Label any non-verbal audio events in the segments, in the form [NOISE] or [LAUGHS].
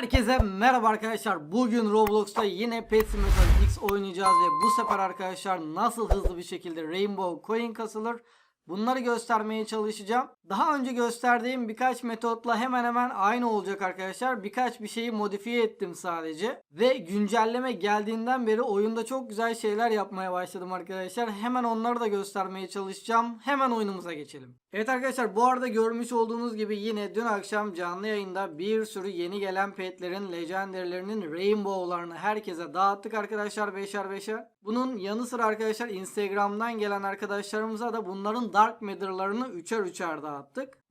Herkese merhaba arkadaşlar. Bugün Roblox'ta yine Pessimetal X oynayacağız ve bu sefer arkadaşlar nasıl hızlı bir şekilde Rainbow Coin kasılır bunları göstermeye çalışacağım. Daha önce gösterdiğim birkaç metotla hemen hemen aynı olacak arkadaşlar. Birkaç bir şeyi modifiye ettim sadece. Ve güncelleme geldiğinden beri oyunda çok güzel şeyler yapmaya başladım arkadaşlar. Hemen onları da göstermeye çalışacağım. Hemen oyunumuza geçelim. Evet arkadaşlar bu arada görmüş olduğunuz gibi yine dün akşam canlı yayında bir sürü yeni gelen petlerin, legendary'lerinin rainbow'larını herkese dağıttık arkadaşlar beşer beşer. Bunun yanı sıra arkadaşlar Instagram'dan gelen arkadaşlarımıza da bunların Dark Matter'larını üçer üçer dağıttık.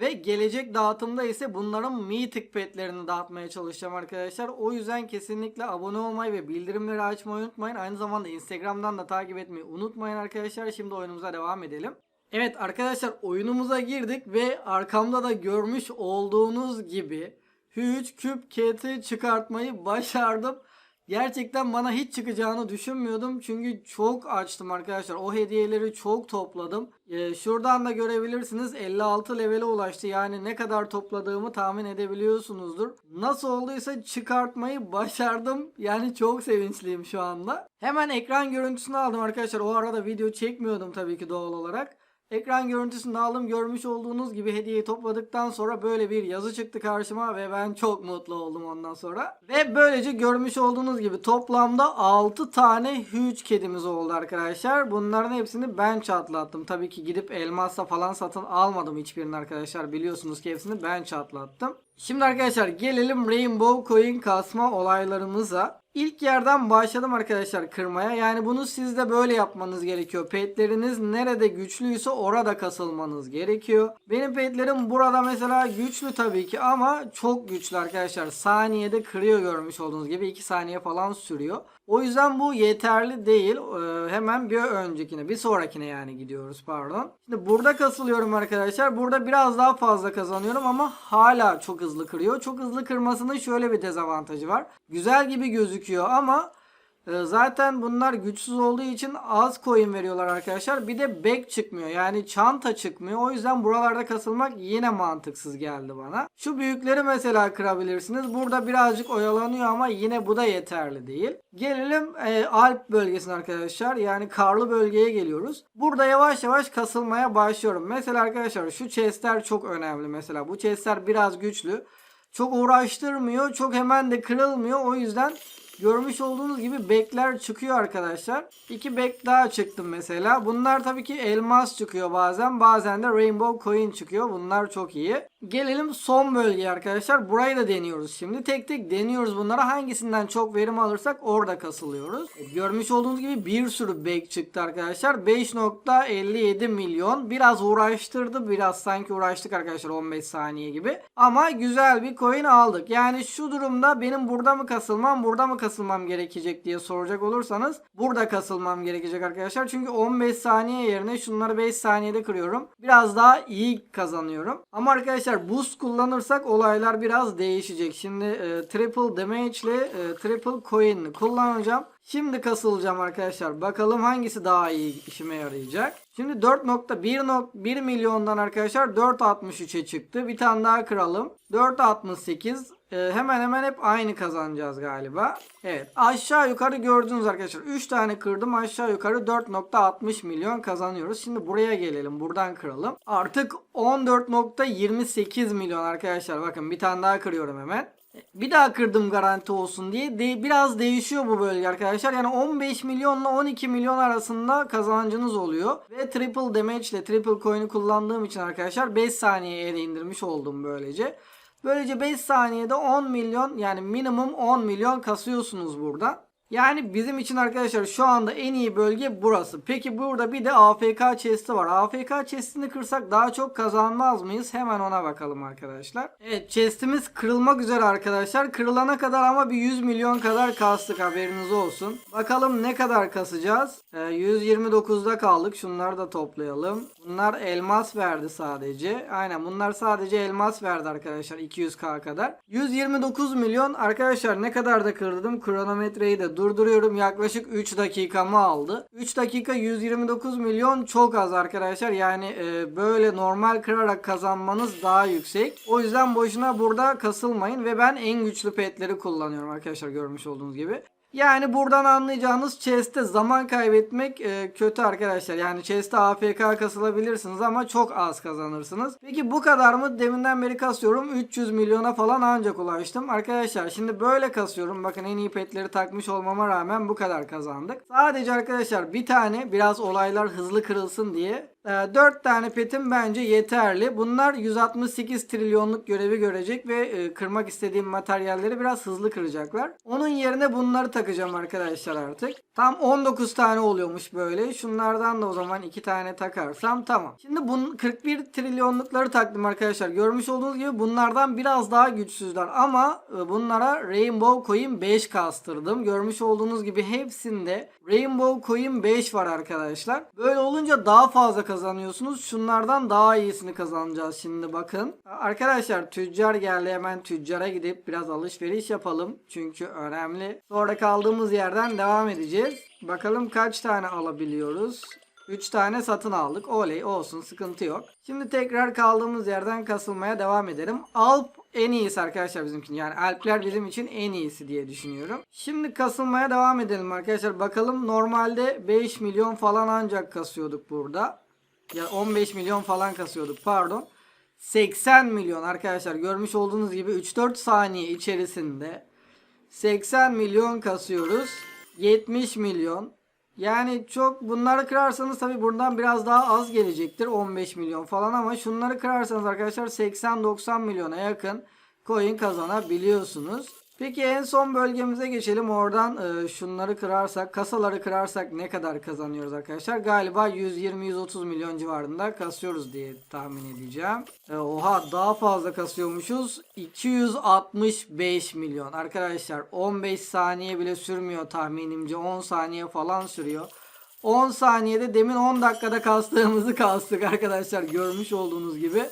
Ve gelecek dağıtımda ise bunların Mythic petlerini dağıtmaya çalışacağım arkadaşlar. O yüzden kesinlikle abone olmayı ve bildirimleri açmayı unutmayın. Aynı zamanda Instagram'dan da takip etmeyi unutmayın arkadaşlar. Şimdi oyunumuza devam edelim. Evet arkadaşlar oyunumuza girdik ve arkamda da görmüş olduğunuz gibi Huge Cube Cat'i çıkartmayı başardım. Gerçekten bana hiç çıkacağını düşünmüyordum. Çünkü çok açtım arkadaşlar. O hediyeleri çok topladım. Ee, şuradan da görebilirsiniz 56 levele ulaştı. Yani ne kadar topladığımı tahmin edebiliyorsunuzdur. Nasıl olduysa çıkartmayı başardım. Yani çok sevinçliyim şu anda. Hemen ekran görüntüsünü aldım arkadaşlar. O arada video çekmiyordum tabii ki doğal olarak. Ekran görüntüsünü aldım. Görmüş olduğunuz gibi hediyeyi topladıktan sonra böyle bir yazı çıktı karşıma ve ben çok mutlu oldum ondan sonra. Ve böylece görmüş olduğunuz gibi toplamda 6 tane huge kedimiz oldu arkadaşlar. Bunların hepsini ben çatlattım. Tabii ki gidip elmasla falan satın almadım hiçbirini arkadaşlar. Biliyorsunuz ki hepsini ben çatlattım. Şimdi arkadaşlar gelelim Rainbow Coin kasma olaylarımıza. İlk yerden başladım arkadaşlar kırmaya. Yani bunu siz de böyle yapmanız gerekiyor. Petleriniz nerede güçlüyse orada kasılmanız gerekiyor. Benim petlerim burada mesela güçlü tabii ki ama çok güçlü arkadaşlar. Saniyede kırıyor görmüş olduğunuz gibi 2 saniye falan sürüyor. O yüzden bu yeterli değil. Ee, hemen bir öncekine, bir sonrakine yani gidiyoruz pardon. Şimdi burada kasılıyorum arkadaşlar. Burada biraz daha fazla kazanıyorum ama hala çok hızlı kırıyor. Çok hızlı kırmasının şöyle bir dezavantajı var. Güzel gibi gözüküyor ama zaten bunlar güçsüz olduğu için az coin veriyorlar arkadaşlar. Bir de bag çıkmıyor. Yani çanta çıkmıyor. O yüzden buralarda kasılmak yine mantıksız geldi bana. Şu büyükleri mesela kırabilirsiniz. Burada birazcık oyalanıyor ama yine bu da yeterli değil. Gelelim e, Alp bölgesine arkadaşlar. Yani karlı bölgeye geliyoruz. Burada yavaş yavaş kasılmaya başlıyorum. Mesela arkadaşlar şu chestler çok önemli. Mesela bu chestler biraz güçlü. Çok uğraştırmıyor. Çok hemen de kırılmıyor. O yüzden Görmüş olduğunuz gibi bekler çıkıyor arkadaşlar. İki bek daha çıktım mesela. Bunlar tabii ki elmas çıkıyor bazen. Bazen de rainbow coin çıkıyor. Bunlar çok iyi. Gelelim son bölgeye arkadaşlar. Burayı da deniyoruz şimdi. Tek tek deniyoruz bunlara. Hangisinden çok verim alırsak orada kasılıyoruz. E, Görmüş olduğunuz gibi bir sürü bek çıktı arkadaşlar. 5.57 milyon. Biraz uğraştırdı. Biraz sanki uğraştık arkadaşlar 15 saniye gibi. Ama güzel bir coin aldık. Yani şu durumda benim burada mı kasılmam burada mı kasılmam gerekecek diye soracak olursanız burada kasılmam gerekecek arkadaşlar. Çünkü 15 saniye yerine şunları 5 saniyede kırıyorum. Biraz daha iyi kazanıyorum. Ama arkadaşlar boost kullanırsak olaylar biraz değişecek. Şimdi e, triple damage ile e, triple coin kullanacağım. Şimdi kasılacağım arkadaşlar. Bakalım hangisi daha iyi işime yarayacak. Şimdi 4.1 milyondan arkadaşlar 4.63'e çıktı. Bir tane daha kıralım. 4.68 ee, hemen hemen hep aynı kazanacağız galiba. Evet aşağı yukarı gördünüz arkadaşlar. 3 tane kırdım aşağı yukarı 4.60 milyon kazanıyoruz. Şimdi buraya gelelim buradan kıralım. Artık 14.28 milyon arkadaşlar. Bakın bir tane daha kırıyorum hemen. Bir daha kırdım garanti olsun diye. De biraz değişiyor bu bölge arkadaşlar. Yani 15 milyonla 12 milyon arasında kazancınız oluyor. Ve triple damage ile triple coin'i kullandığım için arkadaşlar 5 saniyeye indirmiş oldum böylece. Böylece 5 saniyede 10 milyon yani minimum 10 milyon kasıyorsunuz burada. Yani bizim için arkadaşlar şu anda en iyi bölge burası. Peki burada bir de AFK chest'i var. AFK chest'ini kırsak daha çok kazanmaz mıyız? Hemen ona bakalım arkadaşlar. Evet chest'imiz kırılmak üzere arkadaşlar. Kırılana kadar ama bir 100 milyon kadar kastık haberiniz olsun. Bakalım ne kadar kasacağız? Ee, 129'da kaldık. Şunları da toplayalım. Bunlar elmas verdi sadece. Aynen bunlar sadece elmas verdi arkadaşlar 200k kadar. 129 milyon arkadaşlar ne kadar da kırdım kronometreyi de durduruyorum. Yaklaşık 3 dakikamı aldı. 3 dakika 129 milyon çok az arkadaşlar. Yani e, böyle normal kırarak kazanmanız daha yüksek. O yüzden boşuna burada kasılmayın ve ben en güçlü petleri kullanıyorum arkadaşlar görmüş olduğunuz gibi. Yani buradan anlayacağınız chest'te zaman kaybetmek e, kötü arkadaşlar. Yani chest'te AFK kasılabilirsiniz ama çok az kazanırsınız. Peki bu kadar mı? Deminden beri kasıyorum. 300 milyona falan ancak ulaştım. Arkadaşlar şimdi böyle kasıyorum. Bakın en iyi petleri takmış olmama rağmen bu kadar kazandık. Sadece arkadaşlar bir tane biraz olaylar hızlı kırılsın diye 4 tane petim bence yeterli. Bunlar 168 trilyonluk görevi görecek ve e, kırmak istediğim materyalleri biraz hızlı kıracaklar. Onun yerine bunları takacağım arkadaşlar artık. Tam 19 tane oluyormuş böyle. Şunlardan da o zaman 2 tane takarsam tamam. Şimdi bun 41 trilyonlukları taktım arkadaşlar. Görmüş olduğunuz gibi bunlardan biraz daha güçsüzler ama e, bunlara Rainbow Coin 5 kastırdım. Görmüş olduğunuz gibi hepsinde Rainbow Coin 5 var arkadaşlar. Böyle olunca daha fazla kazanıyorsunuz. Şunlardan daha iyisini kazanacağız şimdi bakın. Arkadaşlar tüccar geldi hemen tüccara gidip biraz alışveriş yapalım. Çünkü önemli. Sonra kaldığımız yerden devam edeceğiz. Bakalım kaç tane alabiliyoruz. 3 tane satın aldık. Oley olsun sıkıntı yok. Şimdi tekrar kaldığımız yerden kasılmaya devam edelim. Alp en iyisi arkadaşlar bizimkin. Yani Alpler bizim için en iyisi diye düşünüyorum. Şimdi kasılmaya devam edelim arkadaşlar. Bakalım normalde 5 milyon falan ancak kasıyorduk burada. Ya 15 milyon falan kasıyorduk pardon. 80 milyon arkadaşlar görmüş olduğunuz gibi 3-4 saniye içerisinde 80 milyon kasıyoruz. 70 milyon. Yani çok bunları kırarsanız tabi buradan biraz daha az gelecektir. 15 milyon falan ama şunları kırarsanız arkadaşlar 80-90 milyona yakın coin kazanabiliyorsunuz. Peki en son bölgemize geçelim. Oradan e, şunları kırarsak, kasaları kırarsak ne kadar kazanıyoruz arkadaşlar? Galiba 120-130 milyon civarında kasıyoruz diye tahmin edeceğim. E, oha daha fazla kasıyormuşuz. 265 milyon. Arkadaşlar 15 saniye bile sürmüyor tahminimce. 10 saniye falan sürüyor. 10 saniyede demin 10 dakikada kastığımızı [LAUGHS] kastık arkadaşlar görmüş olduğunuz gibi.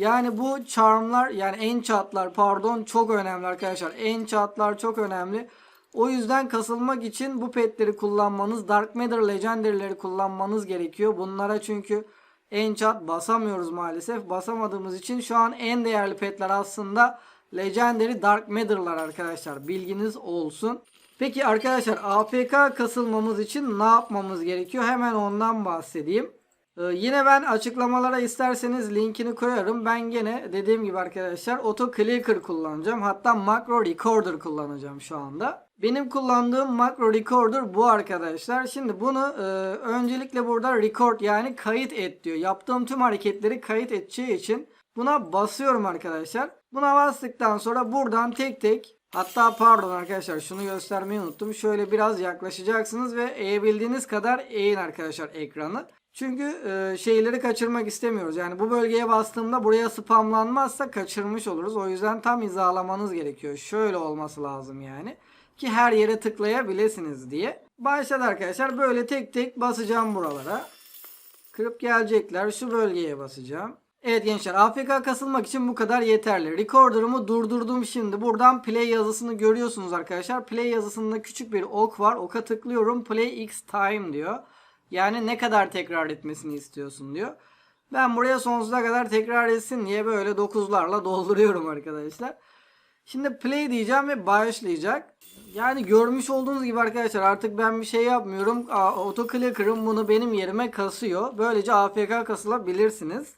Yani bu charmlar yani enchantlar pardon çok önemli arkadaşlar. Enchantlar çok önemli. O yüzden kasılmak için bu petleri kullanmanız, Dark Matter Legendary'leri kullanmanız gerekiyor. Bunlara çünkü enchant basamıyoruz maalesef. Basamadığımız için şu an en değerli petler aslında Legendary Dark Matter'lar arkadaşlar. Bilginiz olsun. Peki arkadaşlar APK kasılmamız için ne yapmamız gerekiyor? Hemen ondan bahsedeyim. Ee, yine ben açıklamalara isterseniz linkini koyarım. Ben gene dediğim gibi arkadaşlar Auto Clicker kullanacağım. Hatta Macro Recorder kullanacağım şu anda. Benim kullandığım Macro Recorder bu arkadaşlar. Şimdi bunu e, öncelikle burada record yani kayıt et diyor. Yaptığım tüm hareketleri kayıt edeceği için buna basıyorum arkadaşlar. Buna bastıktan sonra buradan tek tek Hatta pardon arkadaşlar şunu göstermeyi unuttum. Şöyle biraz yaklaşacaksınız ve eğebildiğiniz kadar eğin arkadaşlar ekranı. Çünkü e, şeyleri kaçırmak istemiyoruz. Yani bu bölgeye bastığımda buraya spamlanmazsa kaçırmış oluruz. O yüzden tam hizalamanız gerekiyor. Şöyle olması lazım yani. Ki her yere tıklayabilirsiniz diye. Başladı arkadaşlar. Böyle tek tek basacağım buralara. Kırıp gelecekler. Şu bölgeye basacağım. Evet gençler AFK kasılmak için bu kadar yeterli. Recorder'ımı durdurdum şimdi. Buradan play yazısını görüyorsunuz arkadaşlar. Play yazısında küçük bir ok var. Oka tıklıyorum. Play x time diyor. Yani ne kadar tekrar etmesini istiyorsun diyor. Ben buraya sonsuza kadar tekrar etsin diye böyle 9'larla dolduruyorum arkadaşlar. Şimdi play diyeceğim ve başlayacak. Yani görmüş olduğunuz gibi arkadaşlar artık ben bir şey yapmıyorum. Autoclicker'ım bunu benim yerime kasıyor. Böylece AFK kasılabilirsiniz.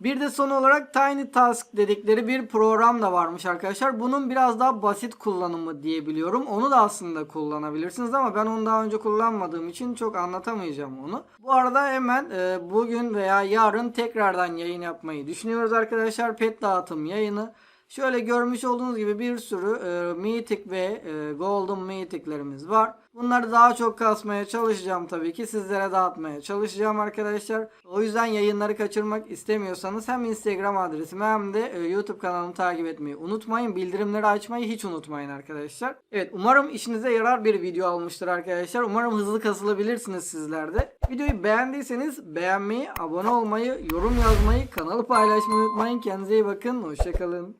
Bir de son olarak Tiny Task dedikleri bir program da varmış arkadaşlar. Bunun biraz daha basit kullanımı diyebiliyorum. Onu da aslında kullanabilirsiniz ama ben onu daha önce kullanmadığım için çok anlatamayacağım onu. Bu arada hemen e, bugün veya yarın tekrardan yayın yapmayı düşünüyoruz arkadaşlar. Pet dağıtım yayını. Şöyle görmüş olduğunuz gibi bir sürü e, Mythic ve e, Golden Mythic'lerimiz var. Bunları daha çok kasmaya çalışacağım tabii ki. Sizlere dağıtmaya çalışacağım arkadaşlar. O yüzden yayınları kaçırmak istemiyorsanız hem Instagram adresimi hem de e, YouTube kanalımı takip etmeyi unutmayın. Bildirimleri açmayı hiç unutmayın arkadaşlar. Evet umarım işinize yarar bir video almıştır arkadaşlar. Umarım hızlı kasılabilirsiniz sizler de. Videoyu beğendiyseniz beğenmeyi, abone olmayı, yorum yazmayı, kanalı paylaşmayı unutmayın. Kendinize iyi bakın. Hoşçakalın.